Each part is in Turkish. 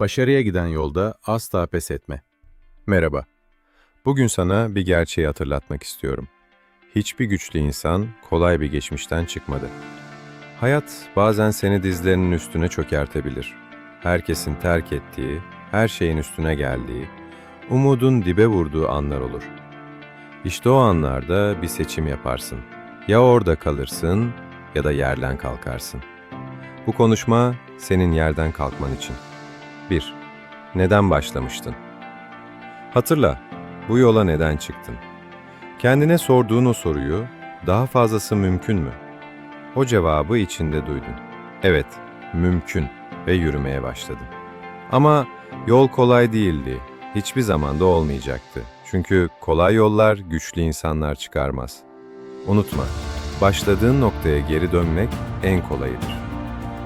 Başarıya giden yolda asla pes etme. Merhaba. Bugün sana bir gerçeği hatırlatmak istiyorum. Hiçbir güçlü insan kolay bir geçmişten çıkmadı. Hayat bazen seni dizlerinin üstüne çökertebilir. Herkesin terk ettiği, her şeyin üstüne geldiği, umudun dibe vurduğu anlar olur. İşte o anlarda bir seçim yaparsın. Ya orada kalırsın ya da yerden kalkarsın. Bu konuşma senin yerden kalkman için. 1. Neden başlamıştın? Hatırla, bu yola neden çıktın? Kendine sorduğun o soruyu, daha fazlası mümkün mü? O cevabı içinde duydun. Evet, mümkün ve yürümeye başladın. Ama yol kolay değildi. Hiçbir zaman da olmayacaktı. Çünkü kolay yollar güçlü insanlar çıkarmaz. Unutma, başladığın noktaya geri dönmek en kolayıdır.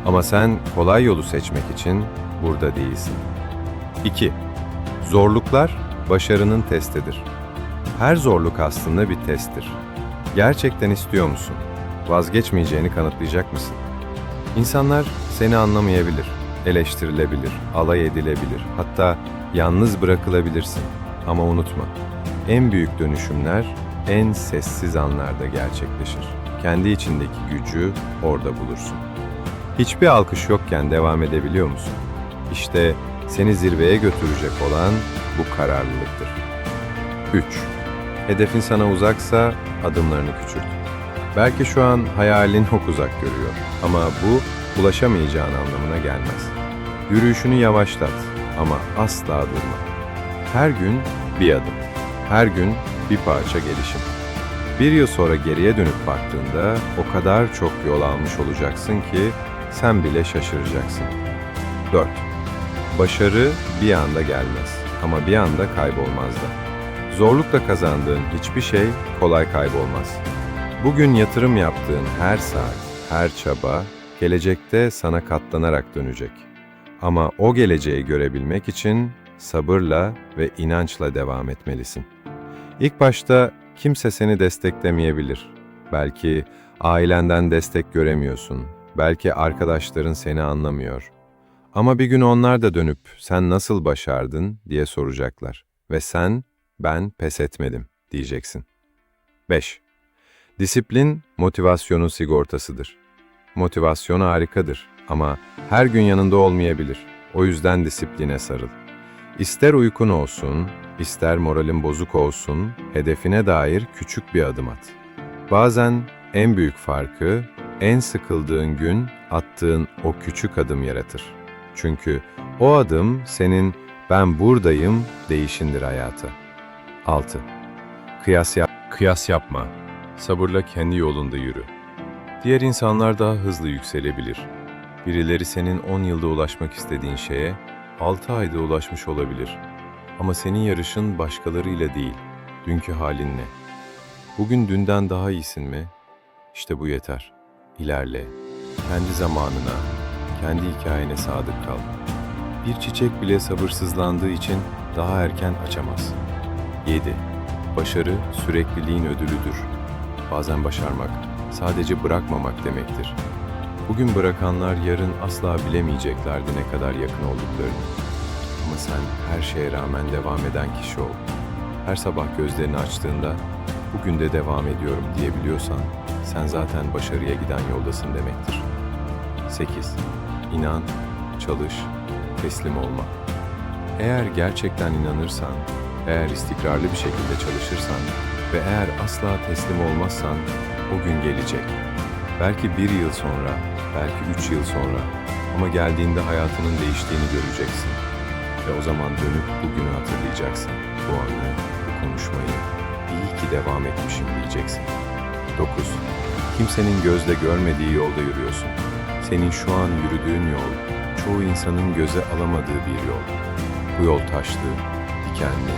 Ama sen kolay yolu seçmek için burada değilsin. 2. Zorluklar başarının testidir. Her zorluk aslında bir testtir. Gerçekten istiyor musun? Vazgeçmeyeceğini kanıtlayacak mısın? İnsanlar seni anlamayabilir, eleştirilebilir, alay edilebilir, hatta yalnız bırakılabilirsin. Ama unutma, en büyük dönüşümler en sessiz anlarda gerçekleşir. Kendi içindeki gücü orada bulursun. Hiçbir alkış yokken devam edebiliyor musun? İşte seni zirveye götürecek olan bu kararlılıktır. 3. Hedefin sana uzaksa adımlarını küçült. Belki şu an hayalin çok uzak görüyor ama bu ulaşamayacağın anlamına gelmez. Yürüyüşünü yavaşlat ama asla durma. Her gün bir adım, her gün bir parça gelişim. Bir yıl sonra geriye dönüp baktığında o kadar çok yol almış olacaksın ki sen bile şaşıracaksın. 4. Başarı bir anda gelmez ama bir anda kaybolmaz da. Zorlukla kazandığın hiçbir şey kolay kaybolmaz. Bugün yatırım yaptığın her saat, her çaba gelecekte sana katlanarak dönecek. Ama o geleceği görebilmek için sabırla ve inançla devam etmelisin. İlk başta kimse seni desteklemeyebilir. Belki ailenden destek göremiyorsun. Belki arkadaşların seni anlamıyor. Ama bir gün onlar da dönüp sen nasıl başardın diye soracaklar. Ve sen ben pes etmedim diyeceksin. 5. Disiplin motivasyonun sigortasıdır. Motivasyon harikadır ama her gün yanında olmayabilir. O yüzden disipline sarıl. İster uykun olsun, ister moralin bozuk olsun, hedefine dair küçük bir adım at. Bazen en büyük farkı en sıkıldığın gün attığın o küçük adım yaratır. Çünkü o adım senin ben buradayım değişindir hayata. 6. Kıyas, yap Kıyas yapma. Sabırla kendi yolunda yürü. Diğer insanlar daha hızlı yükselebilir. Birileri senin 10 yılda ulaşmak istediğin şeye 6 ayda ulaşmış olabilir. Ama senin yarışın başkalarıyla değil, dünkü halinle. Bugün dünden daha iyisin mi? İşte bu yeter. İlerle. Kendi zamanına, kendi hikayene sadık kal. Bir çiçek bile sabırsızlandığı için daha erken açamaz. 7. Başarı sürekliliğin ödülüdür. Bazen başarmak, sadece bırakmamak demektir. Bugün bırakanlar yarın asla bilemeyeceklerdi ne kadar yakın olduklarını. Ama sen her şeye rağmen devam eden kişi ol. Her sabah gözlerini açtığında bugün de devam ediyorum diyebiliyorsan sen zaten başarıya giden yoldasın demektir. 8. İnan, çalış, teslim olma. Eğer gerçekten inanırsan, eğer istikrarlı bir şekilde çalışırsan ve eğer asla teslim olmazsan o gün gelecek. Belki bir yıl sonra, belki üç yıl sonra ama geldiğinde hayatının değiştiğini göreceksin. Ve o zaman dönüp bugünü hatırlayacaksın. Bu anı, bu konuşmayı, iyi ki devam etmişim diyeceksin. 9. Kimsenin gözle görmediği yolda yürüyorsun. Senin şu an yürüdüğün yol, çoğu insanın göze alamadığı bir yol. Bu yol taşlı, dikenli,